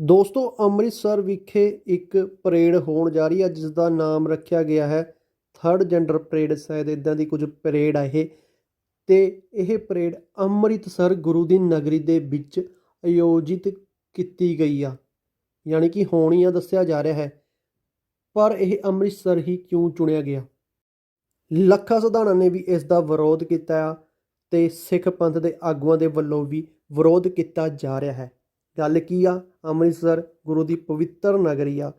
ਦੋਸਤੋ, ਅੰਮ੍ਰਿਤਸਰ ਵਿਖੇ ਇੱਕ ਪਰੇਡ ਹੋਣ ਜਾ ਰਹੀ ਹੈ ਜਿਸ ਦਾ ਨਾਮ ਰੱਖਿਆ ਗਿਆ ਹੈ ਥਰਡ ਜੈਂਡਰ ਪਰੇਡ ਸ਼ਾਇਦ ਇਦਾਂ ਦੀ ਕੁਝ ਪਰੇਡ ਆ ਇਹ। ਤੇ ਇਹ ਪਰੇਡ ਅੰਮ੍ਰਿਤਸਰ ਗੁਰੂ ਦੀ ਨਗਰੀ ਦੇ ਵਿੱਚ ਆਯੋਜਿਤ ਕੀਤੀ ਗਈ ਆ। ਯਾਨੀ ਕਿ ਹੋਣੀ ਆ, ਦੱਸਿਆ ਜਾ ਰਿਹਾ ਹੈ। ਪਰ ਇਹ ਅੰਮ੍ਰਿਤਸਰ ਹੀ ਕਿਉਂ ਚੁਣਿਆ ਗਿਆ? ਲੱਖਾਂ ਸਧਾਣਾ ਨੇ ਵੀ ਇਸ ਦਾ ਵਿਰੋਧ ਕੀਤਾ ਆ ਤੇ ਸਿੱਖ ਪੰਥ ਦੇ ਆਗੂਆਂ ਦੇ ਵੱਲੋਂ ਵੀ ਵਿਰੋਧ ਕੀਤਾ ਜਾ ਰਿਹਾ ਹੈ। ਗੱਲ ਕੀ ਆ? ਅੰਮ੍ਰਿਤਸਰ ਗੁਰੂ ਦੀ ਪਵਿੱਤਰ ਨਗਰੀ ਆ।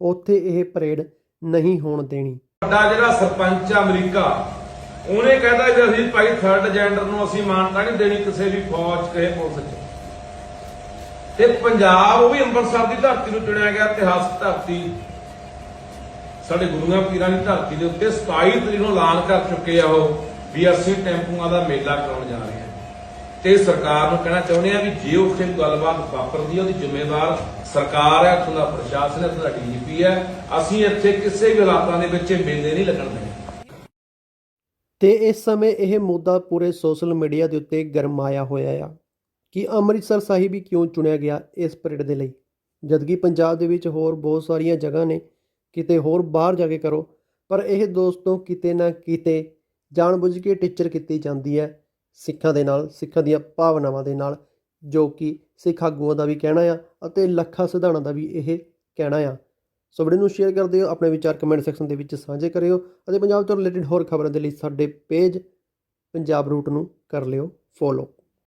ਉੱਥੇ ਇਹ ਪਰੇਡ ਨਹੀਂ ਹੋਣ ਦੇਣੀ। ਵੱਡਾ ਜਿਹੜਾ ਸਰਪੰਚ ਆ ਅਮਰੀਕਾ, ਉਹਨੇ ਕਹਿੰਦਾ ਜੇ ਅਸੀਂ ਭਾਈ ਥਰਡ ਜੈਂਡਰ ਨੂੰ ਅਸੀਂ ਮਾਨਤਾ ਨਹੀਂ ਦੇਣੀ ਕਿਸੇ ਵੀ ਫੌਜ, ਕਿਸੇ ਪੁਲਿਸ 'ਚ। ਤੇ ਪੰਜਾਬ ਉਹ ਵੀ ਅੰਮ੍ਰਿਤਸਰ ਦੀ ਧਰਤੀ ਨੂੰ ਚੁਣਿਆ ਗਿਆ, ਇਤਿਹਾਸਕ ਧਰਤੀ। ਸਾਡੇ ਗੁਰੂਆਂ ਪੀਰਾਂ ਦੀ ਧਰਤੀ ਦੇ ਉੱਤੇ 27 ਤਰੀਕ ਨੂੰ ਐਲਾਨ ਕਰ ਚੁੱਕੇ ਆ ਉਹ ਵੀ ਅਸੀਂ ਟੈਂਪੂਆਂ ਦਾ ਮੇਲਾ ਕਰਾਉਣ ਜਾ ਰਹੇ ਹਾਂ ਤੇ ਸਰਕਾਰ ਨੂੰ ਕਹਿਣਾ ਚਾਹੁੰਦੇ ਆ ਵੀ ਜੇ ਉੱਥੇ ਗੱਲਬਾਤ ਵਾਪਰਦੀ ਹੈ ਉਹਦੀ ਜ਼ਿੰਮੇਵਾਰ ਸਰਕਾਰ ਹੈ ਉੱਥੋਂ ਦਾ ਪ੍ਰਸ਼ਾਸਨ ਹੈ ਉੱਥੋਂ ਦਾ ਡੀਜੀਪੀ ਹੈ ਅਸੀਂ ਇੱਥੇ ਕਿਸੇ ਵੀ ਹਾਲਾਤਾਂ ਦੇ ਵਿੱਚ ਮੇਲੇ ਨਹੀਂ ਲੱਗਣ ਦੇਣੇ। ਤੇ ਇਸ ਸਮੇਂ ਇਹ ਮੁੱਦਾ ਪੂਰੇ ਸੋਸ਼ਲ ਮੀਡੀਆ ਦੇ ਉੱਤੇ ਗਰਮਾਇਆ ਹੋਇਆ ਆ। ਕਿ ਅੰਮ੍ਰਿਤਸਰ ਸਾਹਿਬ ਹੀ ਕਿਉਂ ਚੁਣਿਆ ਗਿਆ ਇਸ ਪਰੇਡ ਦੇ ਲਈ? ਜਦਕਿ ਪੰਜਾਬ ਦੇ ਵਿੱਚ ਹੋਰ ਬਹੁਤ ਸਾਰੀਆਂ ਜਗ੍ਹਾ ਨੇ, ਕਿਤੇ ਹੋਰ ਬਾਹਰ ਜਾ ਕੇ ਕਰੋ, ਪਰ ਇਹ ਦੋਸਤੋ ਕਿਤੇ ਨਾ ਕਿਤੇ ਜਾਣਬੁੱਝ ਕੇ ਟੀਚਰ ਕੀਤੀ ਜਾਂਦੀ ਹੈ। ਸਿੱਖਾਂ ਦੇ ਨਾਲ, ਸਿੱਖਾਂ ਦੀਆਂ ਭਾਵਨਾਵਾਂ ਦੇ ਨਾਲ ਜੋ ਕਿ ਸਿੱਖ ਆਗੂਆਂ ਦਾ ਵੀ ਕਹਿਣਾ ਆ ਅਤੇ ਲੱਖਾਂ ਸਿਧਾਣਾਂ ਦਾ ਵੀ ਇਹ ਕਹਿਣਾ ਆ। ਸੋ ਵੀਡੀਓ ਨੂੰ ਸ਼ੇਅਰ ਕਰ ਦਿਓ ਆਪਣੇ ਵਿਚਾਰ ਕਮੈਂਟ ਸੈਕਸ਼ਨ ਦੇ ਵਿੱਚ ਸਾਂਝੇ ਕਰਿਓ ਅਤੇ ਪੰਜਾਬ ਤੋਂ ਰਿਲੇਟਡ ਹੋਰ ਖਬਰਾਂ ਦੇ ਲਈ ਸਾਡੇ ਪੇਜ ਪੰਜਾਬ ਰੂਟ ਨੂੰ ਕਰ ਲਿਓ ਫੋਲੋ